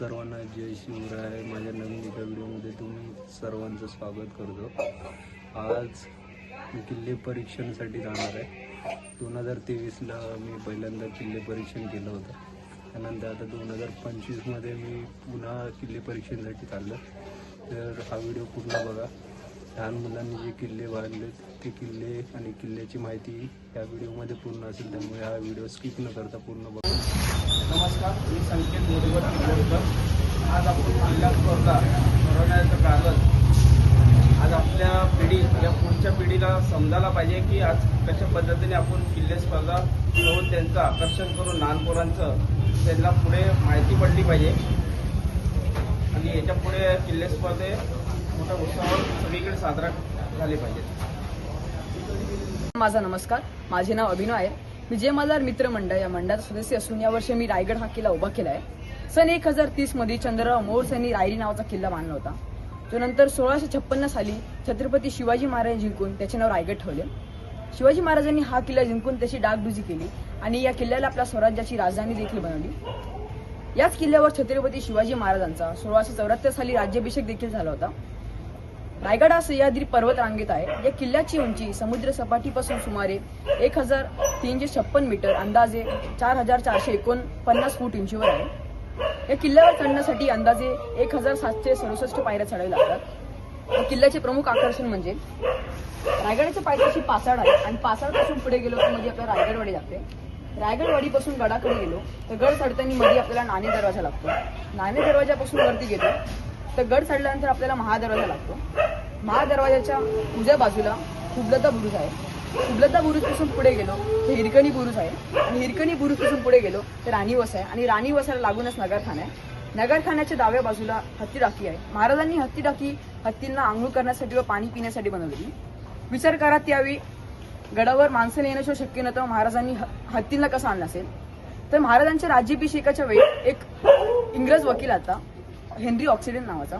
सर्वांना जय शिवराय. माझ्या नवीन एका व्हिडिओमध्ये तुम्ही सर्वांचं स्वागत करतो. आज मी किल्ले परीक्षणासाठी जाणार आहे. दोन हजार तेवीसला मी पहिल्यांदा किल्ले परीक्षण केलं होतं. त्यानंतर आता दोन हजार पंचवीसमध्ये मी पुन्हा किल्ले परीक्षणसाठी चाललं. तर हा व्हिडिओ पूर्ण बघा. लहान मुलांनी जे किल्ले बांधलेत ते किल्ले आणि किल्ल्याची माहिती या व्हिडिओमध्ये पूर्ण असेल. त्यामुळे हा व्हिडिओ स्किप न करता पूर्ण बघा. नमस्कार मी संकेत मोदीवर बोलतो आज आपण किल्ला स्पर्धा ठरवण्याचं कारण आज आपल्या पिढी या पुढच्या पिढीला समजायला पाहिजे की आज कशा पद्धतीने आपण किल्ले स्पर्धा घेऊन त्यांचं आकर्षण करून लहान पोरांचं त्यांना पुढे माहिती पडली पाहिजे. आणि याच्यापुढे किल्ले स्पर्धे मोठ्या उत्सवावर सगळीकडे साजरा झाले पाहिजेत. माझा नमस्कार. माझे नाव अभिनव आहे. विजय मल्हार मित्र मंडळ या मंडळाचा सदस्य असून यावर्षी मी रायगड हा किल्ला उभा केला आहे सन एक हजार तीसमध्ये चंद्रराव मोर्स यांनी रायरी नावाचा किल्ला बांधला होता. तो नंतर सोळाशे छप्पन्न साली छत्रपती शिवाजी महाराज जिंकून त्याचे नाव रायगड ठेवले. शिवाजी महाराजांनी हा किल्ला जिंकून त्याची डागडुजी केली आणि या किल्ल्याला आपल्या स्वराज्याची राजधानी देखील बनवली. याच किल्ल्यावर छत्रपती शिवाजी महाराजांचा सोळाशे चौऱ्याहत्तर साली राज्याभिषेक देखील झाला होता. रायगड हा सह्याद्री पर्वत रांगेत आहे. या किल्ल्याची उंची समुद्र सपाटीपासून सुमारे एक हजार तीनशे छप्पन मीटर अंदाजे चार हजार चारशे एकोणपन्नास फूट उंचीवर आहे. या किल्ल्यावर चढण्यासाठी अंदाजे एक हजार सातशे सदुसष्ट पायऱ्या चढाव्या लागतात. या किल्ल्याचे प्रमुख आकर्षण म्हणजे रायगडाच्या पायथ्याशी पासाड आहे आणि पासाडपासून पुढे गेलो तर मध्ये आपल्याला रायगडवाडी लागते. रायगडवाडीपासून गडाकडे गेलो तर गड चढताना मध्ये आपल्याला नाणे दरवाजा लागतो. नाणे दरवाजापासून वरती गेलो तर गड चढल्यानंतर आपल्याला महादरवाजा लागतो. महादरवाजाच्या उजव्या बाजूला कुबलता बुरुज आहे. कुबलता बुरुजपासून पुढे गेलो तर हिरकणी बुरुज आहे. आणि हिरकणी बुरुजपासून पुढे गेलो तर राणीवस आहे. आणि राणीवसाला लागूनच नगरखाना आहे. नगरखान्याच्या डाव्या बाजूला हत्ती टाकी आहे. महाराजांनी हत्ती टाकी हत्तींना आंघोळ करण्यासाठी व पाणी पिण्यासाठी बनवलेली. विचार करा त्यावेळी गडावर माणसं येण्याशिवाय शक्य नव्हतं. महाराजांनी ह- हत्तींना कसं आणलं असेल? तर महाराजांच्या राज्याभिषेकाच्या वेळी एक इंग्रज वकील आता हेनरी ऑक्सिडेंट नावाचा.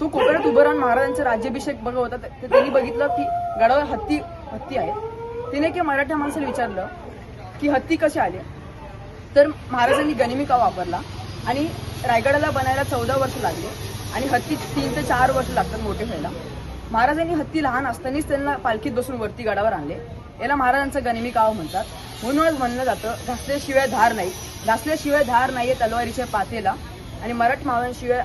तो कोकणात उभं राहून महाराजांचा राज्याभिषेक बघत होता. तर त्यांनी बघितलं की गडावर हत्ती हत्ती आहे तिने की मराठा माणसाला विचारलं की हत्ती कसे आले? तर महाराजांनी गनिमिका वापरला आणि रायगडाला बनायला चौदा वर्ष लागले आणि हत्ती तीन ते चार वर्ष लागतात मोठे व्हायला. महाराजांनी हत्ती लहान असतानाच त्यांना पालखीत बसून वरती गडावर आणले. याला महाराजांचं गनिमी काव म्हणतात. म्हणूनच म्हणलं जातं घासल्याशिवाय धार नाही. घासल्याशिवाय धार नाहीये तलवारीच्या पातेला. आणि मराठ मावळ्यांशिवाय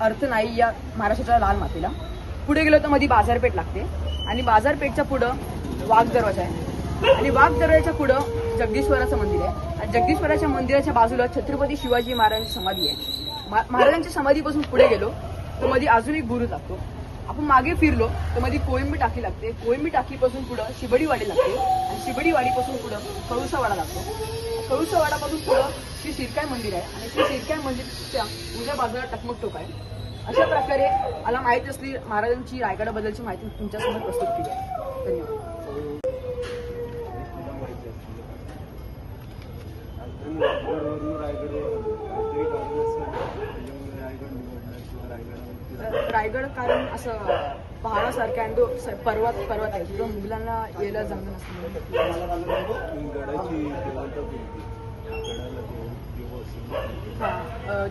अर्थ नाही या महाराष्ट्राच्या लाल मातेला. पुढे गेलो तर मध्ये बाजारपेठ लागते. आणि बाजारपेठच्या पुढं वाघ दरवाजा आहे. आणि वाघ दरवाजाच्या पुढं जगदीश्वराचं मंदिर आहे. आणि जगदीश्वराच्या मंदिराच्या बाजूला छत्रपती शिवाजी महाराजांची समाधी आहे. महाराजांच्या समाधीपासून पुढे गेलो तर मध्ये अजून एक गुरु लागतो आपण मागे फिरलो तर मध्ये कोळंबी टाकी लागते. कोळंबी टाकीपासून पुढं शिबडीवाडी लागते. आणि शिबडीवाडीपासून पुढं कळुसावाडा लागतो. कळुसावाडापासून पुढं श्री शिरकाय मंदिर आहे. आणि श्री शिरकाय मंदिरच्या उजव्या बाजूला टकमक टोक आहे. अशा प्रकारे मला माहिती असली महाराजांची रायगडाबद्दलची माहिती तुमच्यासमोर प्रस्तुत केली आहे. धन्यवाद. रायगड कारण असं पहाडासारखं आणि तो पर्वत पर्वत आहे तिथं मुलांना यायला जमलं नसतं.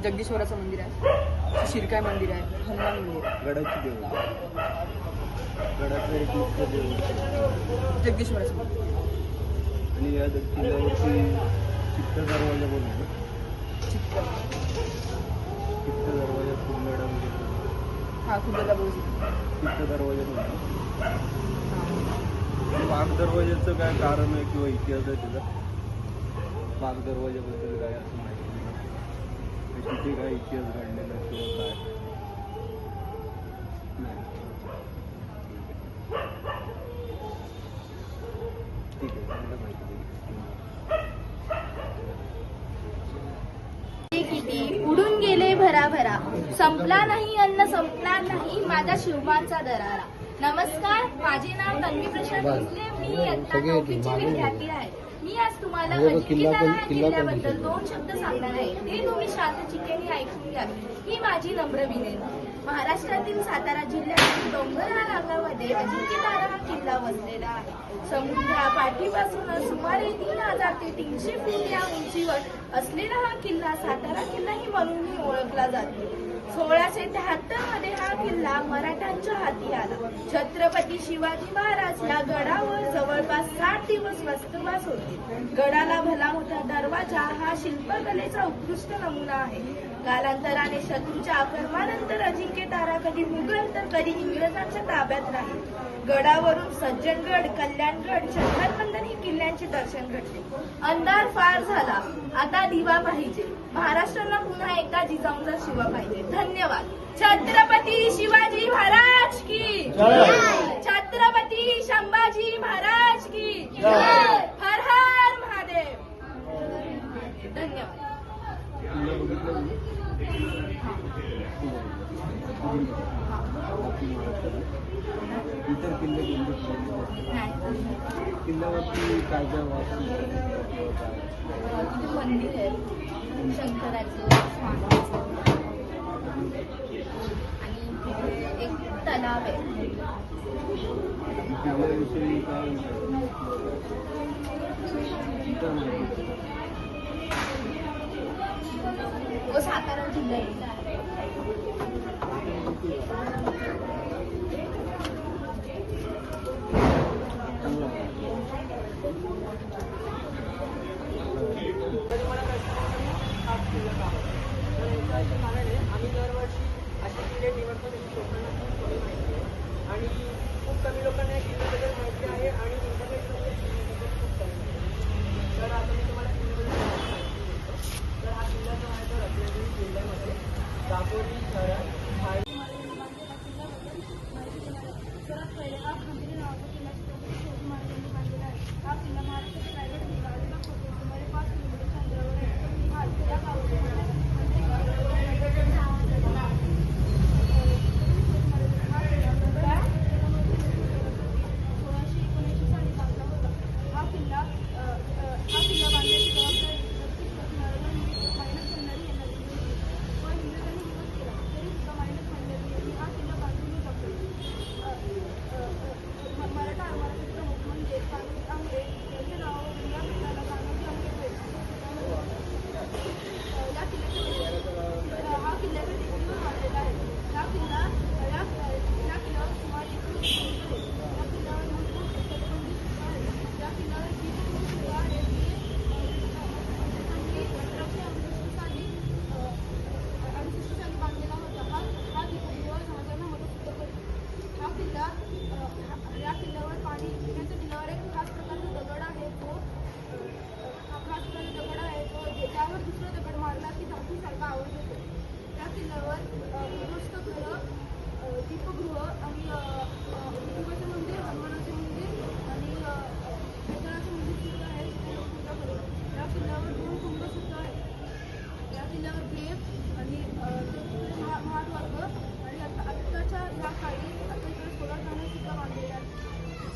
जगदीश्वराचं मंदिर आहे शिरकाय मंदिर आहे हनुमान मंदिर गडाची देवता गडाचं एक मुख्य देव जगदीश्वराचं मंदिर. आणि या किल्ल्यावरती चित्त दरवाजा बोलतो चित्त दरवाजा कुंभगडामध्ये हा चित्त दरवाजा वाघ दरवाजाचं काय कारण आहे किंवा इतिहास आहे त्याचा? वाघ दरवाजाबद्दल काय असं माहिती नाही. तिथे काय इतिहास घडलेला किंवा काय? नाही ठीक आहे चांगलं माहिती दिली किती उडून गेले भराभरा. संपला नाही अन्न संपणार नाही माझा शिवमानचा दरारा. नमस्कार माझे नाव तन्वी प्रशांत भोसले. मी इयत्ता नववीची विद्यार्थी आहे. मी आज तुम्हाला अजिंक्यतारा या किल्ल्याबद्दल दोन शब्द सांगणार आहे. ते तुम्ही शांत चिकेने ऐकून घ्या. ही माझी नम्र विनंती. महाराष्ट्रातील सातारा जिल्ह्यातील डोंगर या भागामध्ये हा किल्ला वसलेला आहे. समुद्रा पाठीपासून सुमारे तीन हजार ते तीनशे फूट या उंचीवर असलेला हा किल्ला सातारा किल्ला ही म्हणूनही ओळखला जातो. सोळाशे त्र्याहत्तरमध्ये हा किल्ला मराठ्यांच्या हाती आला. छत्रपती शिवाजी महाराज या गडावर जवळपास साठ दिवस वस्तुवास होते. गडाला भला मोठा दरवाजा हा शिल्पकलेचा उत्कृष्ट नमुना आहे. कालांतराने शत्रूच्या आक्रमणानंतर अजिंक्य तारा कधी मुघल तर कधी इंग्रजांच्या ताब्यात राहील गडावरून सज्जनगड कल्याणगड चंदनबंदन ही किल्ल्यांचे दर्शन घडले. अंधार फार झाला. आता दिवा पाहिजे. महाराष्ट्राला पुन्हा एकदा जिजाऊंचा शिवा पाहिजे. धन्यवाद. छत्रपती शिवाजी महाराज की. छत्रपती संभाजी महाराज की. किल्ल्यावरती काय काय मंदिर आहे. शंकराचं आणि एक तलाव आहे. किल्ल्याविषयी तो सातारा जिल्हा दापोली धरण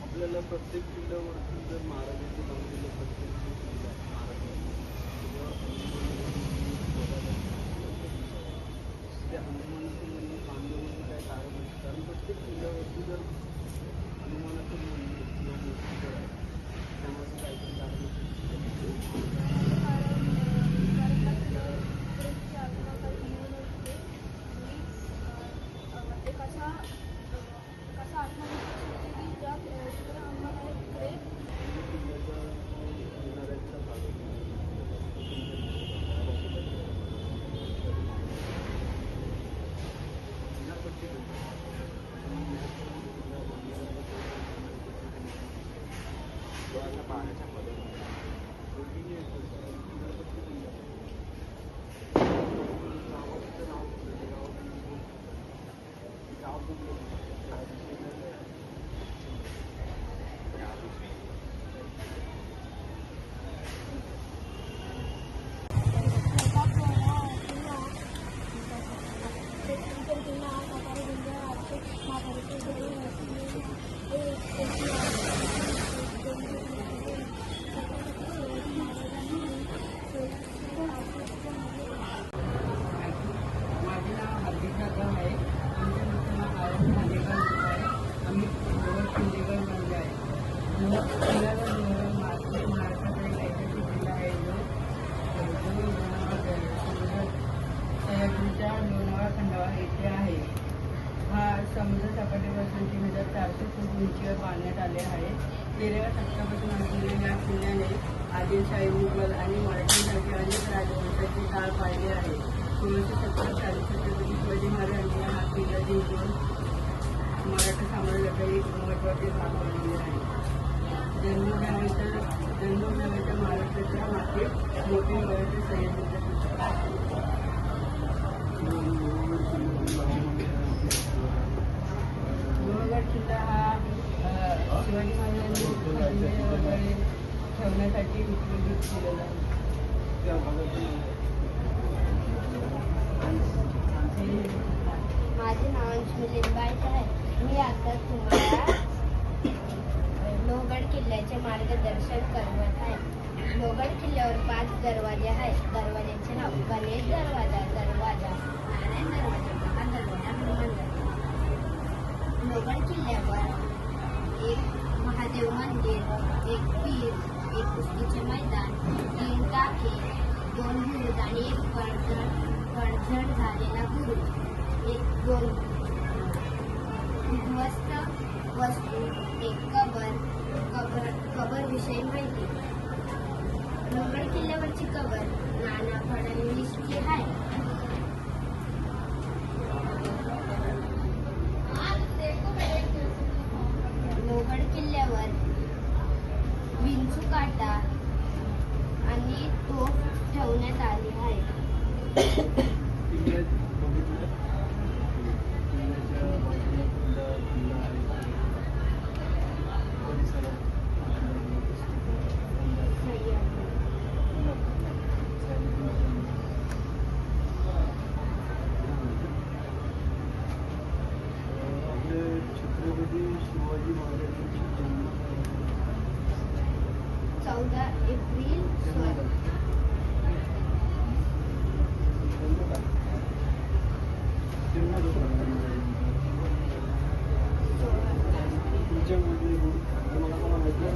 आपल्याला प्रत्येक किल्ल्यावरती जर महाराजांचं नाव दिलं प्रत्येक Thank you. काळ आहे सोळाशे सत्तर छत्रपती शिवाजी महाराजांनी हा किल्ला जिंकून मराठा साम्राज्याचा एक महत्त्वाचे भाग बनवले आहे जन्मोत्सवाच्या जन्मोत्सवाच्या महाराष्ट्राच्या मागे मोठे मराठी सह्याद्रीचे लोहगड किल्ला हा शिवाजी महाराजांनी ठेवण्यासाठी उपयोगित केलेला आहे माझे नाव अंशुली लिंबाळकर आहे. मी आता तुम्हाला लोहगड किल्ल्याचे मार्गदर्शन करत आहे. लोहगड किल्ल्यावर पाच दरवाजे आहेत. दरवाज्याचे नाव गणेश दरवाजा दरवाजा नारायण दरवाजा महान दरवाजा हनुमान दरवाजा लोहगड किल्ल्यावर एक महादेव मंदिर एक पीर एक कुस्तीचे मैदान तीन टाके दोन बुरुज आणि एक पडझड पडझड झालेला गुरु. एक दोन मस्त वस्तू एक कबर कबर कबरविषयी माहिती. मुंबई किल्ल्यावरची कबर नाना फडणवीसची आहे लोहगड किल्ल्यावर विंचू काटा आणि तोफ ठेवण्यात आली आहे किल्ल्यात बघितलं किल्ल्याच्या बाजूला किल्ला किल्ला आहे परिसरात आपले छत्रपती शिवाजी महाराजांची जन्म चौदा एप्रिल सोळा तुमच्यामध्ये तुम्हाला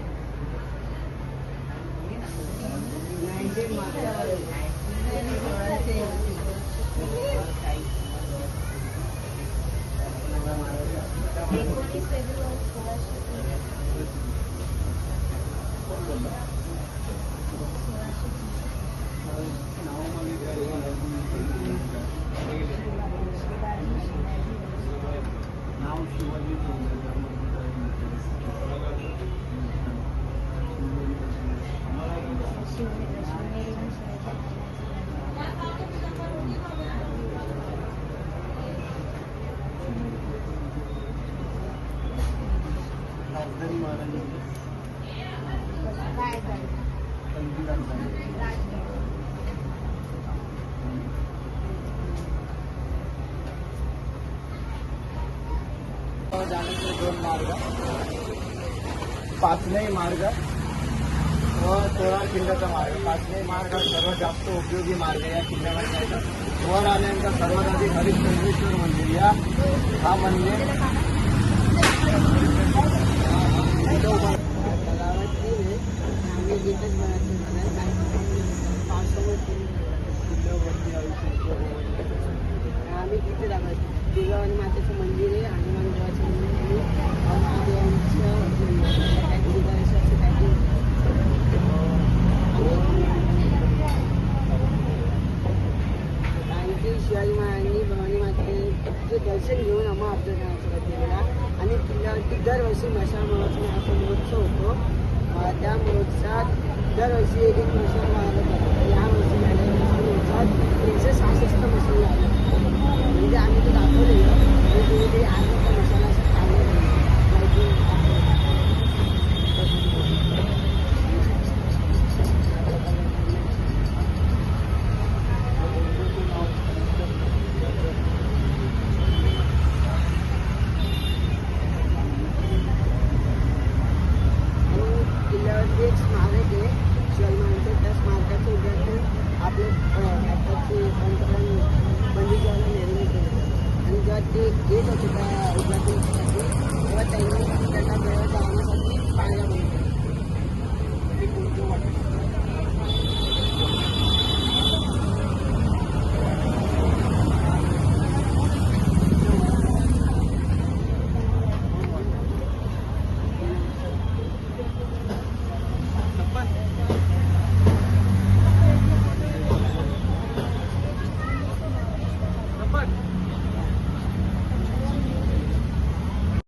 कोणा माहिती आहे? एकोणीस फेब्रुवारी सोळाशे नाव शिवाजी राजधानी महाराजांची रायगड पहिली राजधानी राजगड जाण्याचे दोन मार्ग. पाचनई मार्ग व तोरा किल्ल्याचा मार्ग. पाचनई मार्ग सर्वात जास्त उपयोगी मार्ग या किल्ल्यावर जायचा. वर आल्यानंतर सर्वात आधी हरिश्चंद्रेश्वर मंदिर या. हा मंदिर आम्ही तिथे जाणार तुळजाभवानी मातेचं मंदिर आहे हनुमान देवाचं मंदिर आहे महादेवांचं मंदिर आहे. काहीतरी गणेशाचं काहीतरी आणखी शिवाजी महाराजांनी भवानी मातेचं दर्शन घेऊन आम्हा आपल्या गावाला केलेला आणि किल्ल्यावरती की दरवर्षी मशाल महोत्सव नावाचा महोत्सव होतो. त्या महोत्सवात दरवर्षी एक एक मशाल लावलं जातं यावर्षी झालेल्या मशाल महोत्सवात एकशे सहासष्ट मशाल म्हणजे आम्ही ते दाखवलेलं आणि तुम्ही म्हणजे ते आनंद